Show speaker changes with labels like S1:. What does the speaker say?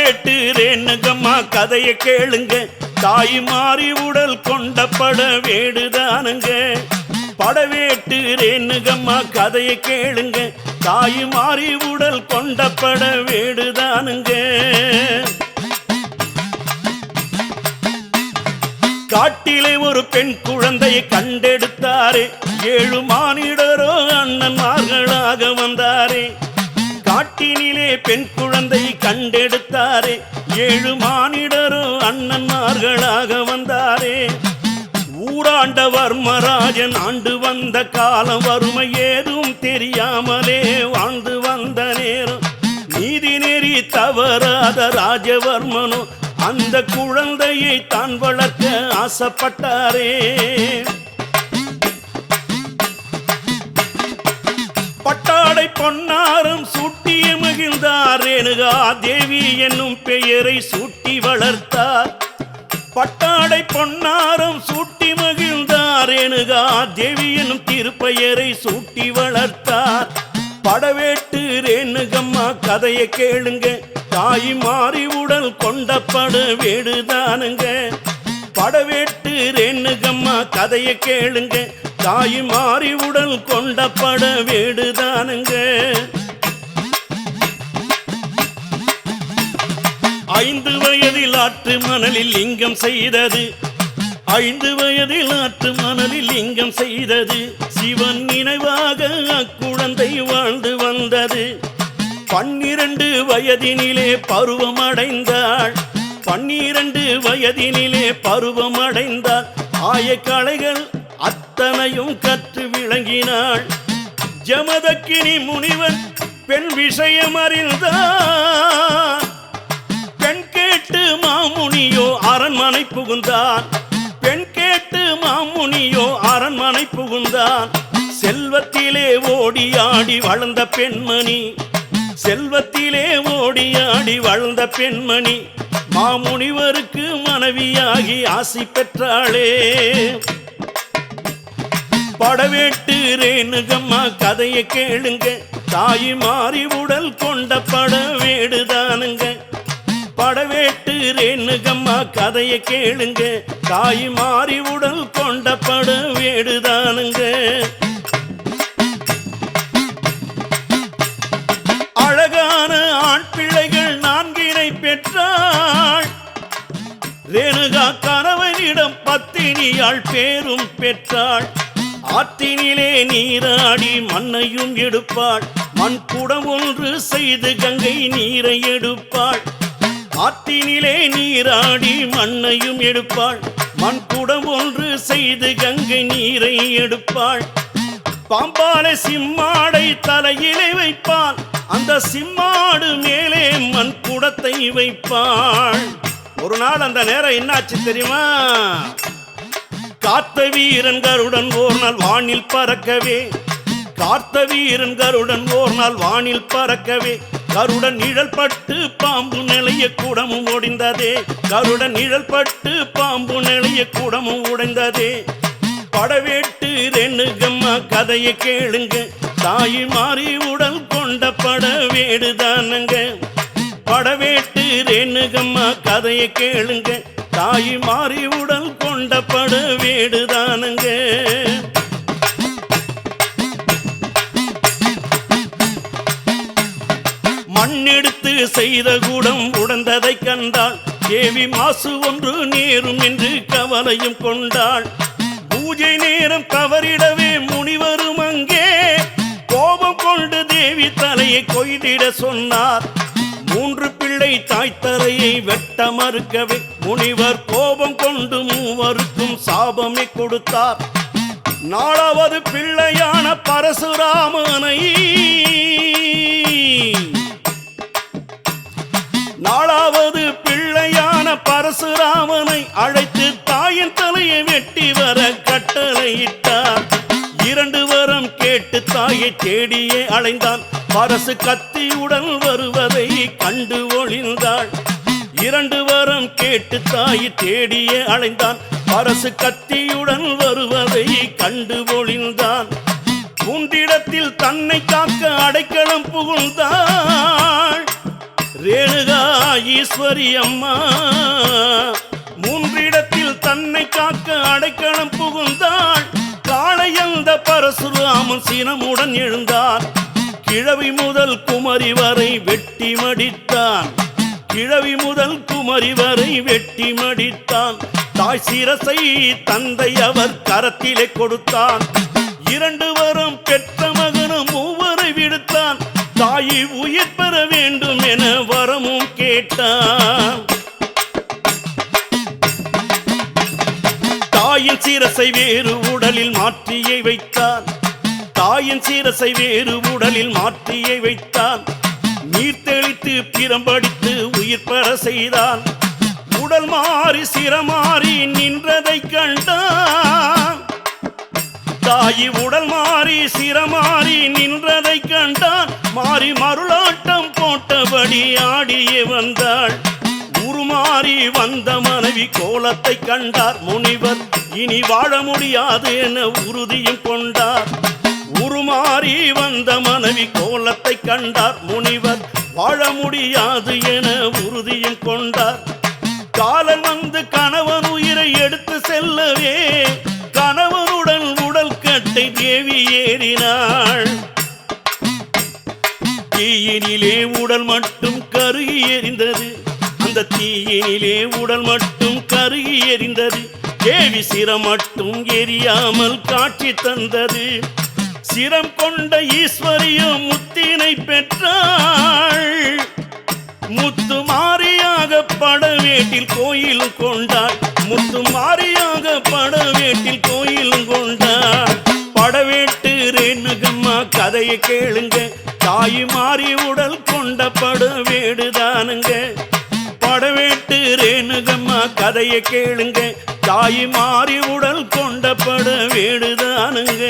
S1: கேட்டு ரேணுகம்மா கதையை கேளுங்க. தாய் மாறி உடல் பட வேடுதானுங்க. படவேட்டு ரேணுகம்மா கதையை கேளுங்க. தாய் மாறி உடல் பட வேடுதானுங்க. காட்டிலே ஒரு பெண் குழந்தையை கண்டெடுத்தாரே. ஏழு மானிடரோ அண்ணன்மார்களாக வந்தாரே. காட்டினிலே பெண் குழந்தையை கண்டெடுத்தாரே. ஏழு மானிடரும் அண்ணன்மார்களாக வந்தாரே. ஊராண்ட வர்மராஜன் ஆண்டு வந்த காலம் வறுமை ஏதும் தெரியாமலே வாழ்ந்து வந்த நேரம். நீதி நெறி தவறாத ராஜவர்மனோ அந்த குழந்தையை தான் வளர்க்க ஆசைப்பட்டாரே. பொன்னாரம் சூட்டிய மகிழ்ந்தார். ரேணுகா தேவி என்னும் பெயரை சூட்டி வளர்த்தார். பட்டாடை பொன்னாரம் சூட்டி மகிழ்ந்தார். ரேணுகா தேவி என்னும் திருப்பெயரை சூட்டி வளர்த்தார். படவேட்டு ரேணுகம்மா கதையை கேளுங்க. தாய் மாறி உடல் கொண்டப்பட வேடுதானுங்க படவேட்டு ரேணுகம்மா கதையை கேளுங்க. தாய் மாறி உடல் கொண்டப்பட வீடுதானுங்க. ஐந்து வயதில் ஆற்று மணலில் லிங்கம் செய்தது. ஐந்து வயதில் ஆற்று மணலில் லிங்கம் செய்தது. சிவன் நினைவாக அக்குழந்தை வாழ்ந்து வந்தது. பன்னிரண்டு வயதினிலே பருவம் அடைந்தாள் பன்னிரண்டு வயதினிலே பருவம் அடைந்தாள் ஆயக்கலைகள் அத்தனையும் கற்று விளங்கினாள். ஜமதக்கினி முனிவன் பெண் விஷயம் அறிந்தார். பெண் கேட்டு மாமுனியோ அரண்மனை புகுந்தான் பெண் கேட்டு மாமுனியோ அரண்மனை புகுந்தான் செல்வத்திலே ஓடியாடி வளர்ந்த பெண்மணி. செல்வத்திலே ஓடியாடி வளர்ந்த பெண்மணி. மாமுனிவருக்கு மனைவியாகி ஆசி பெற்றாளே. படவேட்டு ரேணுகம்மா கதையை கேளுங்க. தாய் மாறி உடல் கொண்ட படவேடுதானுங்க படவேட்டு ரேணுகம்மா கதையை கேளுங்க. தாய் மாறி உடல் கொண்ட பட வேடுதானுங்க. அழகான ஆண் பிள்ளைகள் நான்கினை பெற்றாள். ரேணுகா கணவனிடம் பத்தினியாள் பேரும் பெற்றாள். ஆற்றினிலே நீராடி மண்ணையும் எடுப்பாள். மண் குடம் ஒன்று செய்து கங்கை நீரை எடுப்பாள். ஆற்றினிலே நீராடி மண்ணையும் எடுப்பாள். மண் குடம் ஒன்று செய்து கங்கை நீரை எடுப்பாள். பாம்பாளை சிம்மாடை தலையிலே வைப்பாள். அந்த சிம்மாடு மேலே மண் குடத்தை வைப்பாள். ஒரு நாள் அந்த நேரம் என்னாச்சு தெரியுமா? காத்த வீரன்களுடன் ஓர் நாள் வானில் பறக்கவே. காத்த வீரன்களுடன் ஓர் நாள் வானில் பறக்கவே. கருடன் நிழல் பட்டு பாம்பு நிலைய கூடமும் ஒடிந்ததே. கருடன் நிழல் பட்டு பாம்பு நிலைய கூடமும் உடைந்ததே. படவேட்டு ரெண்ணுகம்மா கதையை கேளுங்க. தாய் மாறி உடல் கொண்ட படவேடுதானுங்க. படவேட்டு ரேணுகம்மா கதையை கேளுங்க. தாய் மாறி உடல் கொண்ட பட வீடுதானுங்க. மண்ணெடுத்து செய்த கூடம் உடந்ததை கண்டாள். தேவி மாசு ஒன்று நேரும் என்று கவலையும் கொண்டாள். பூஜை நேரம் தவறிடவே முனிவரும் அங்கே. கோபம் கொண்டு தேவி தலையை கொய்திட சொன்னார். மூன்று பிள்ளை தாய்த்தரையை வெட்ட மறுக்கவே முனிவர் கோபம் கொண்டு மூவருக்கும் சாபமே கொடுத்தார். நாலாவது பிள்ளையான பரசுராமனை. நாலாவது பிள்ளையான பரசுராமனை அழைத்து தாயின் தலையை வெட்டி வர கட்டளையிட்டார். இரண்டு வரம் கேட்டு தாயை தேடியே அலைந்தான். பரசு கத்தியுடன் வருவதை கண்டு ஒளிந்தாள். இரண்டு வரம் கேட்டு தாய் தேடியே அலைந்தான். அரசு கத்தியுடன் வருவதை கண்டு ஒளிந்தான் குண்டிடத்தில் தன்னை காக்க அடைக்கலம் புகுந்தாள். ரேணுகா ஈஸ்வரி அம்மா மூன்றிடத்தில் தன்னை காக்க அடைக்கலம் புகுந்தாள். பரசுராமன் சீனமுடன் எழுந்தார் கிழவி முதல் குமரி வரை வெட்டி மடித்தான். கிழவி முதல் குமரி வரை வெட்டி மடித்தான். தாய் சிரசை தந்தை அவர் கரத்திலே கொடுத்தான். இரண்டு வரம் பெற்ற மகனும் மூவரை விடுத்தான். தாயை உயிர் பெற வேண்டும் என வரமும் கேட்டான். சீரசை வேறு உடலில் மாற்றியை வைத்தான். தாயின் சீரசை வேறு உடலில் மாற்றியை வைத்தான். நீர் தெளித்து பிரம்படித்து உயிர் பெற செய்தான். உடல் மாறி சிரமாறி நின்றதை கண்டான். தாயி உடல் மாறி சிரமாறி நின்றதை கண்டான். மாறி மருளாட்டம் போட்டபடி ஆடியே வந்தாள். மாறி வந்த மனைவி கோலத்தை கண்டார். முனிவர் இனி வாழ முடியாது என உறுதியும் கொண்டார். உருமாறி வந்த மனைவி கோலத்தை கண்டார். முனிவர் வாழ முடியாது என உறுதியும் கொண்டார். காலன் வந்து கணவன் உயிரை எடுத்து செல்லவே கணவனுடன் உடல் கட்டை தேவி ஏறினாள். தீயினிலே உடல் மட்டும் கருகி எரிந்தது. அந்த தீயினிலே உடல் மட்டும் கருகி எரிந்தது. தேவி சிரம் மட்டும் எரியாமல் காட்சி தந்தது. சிரம் கொண்ட ஈஸ்வரியும் முத்தினை பெற்றாள். முத்து மாறியாக படவேட்டில் கோயில் கொண்டாள். முத்து மாறியாக படவேட்டில் கோயில் கொண்டாள். படவேட்டு ரேணுகம்மா கதையை கேளுங்க. தாய் மாறி உடல் கொண்ட படவேடுதானுங்க பாடவேட்டு ரேணுகம்மா கதையை கேளுங்க. தாய் மாறி உடல் கொண்டப்பட வேடுதானுங்க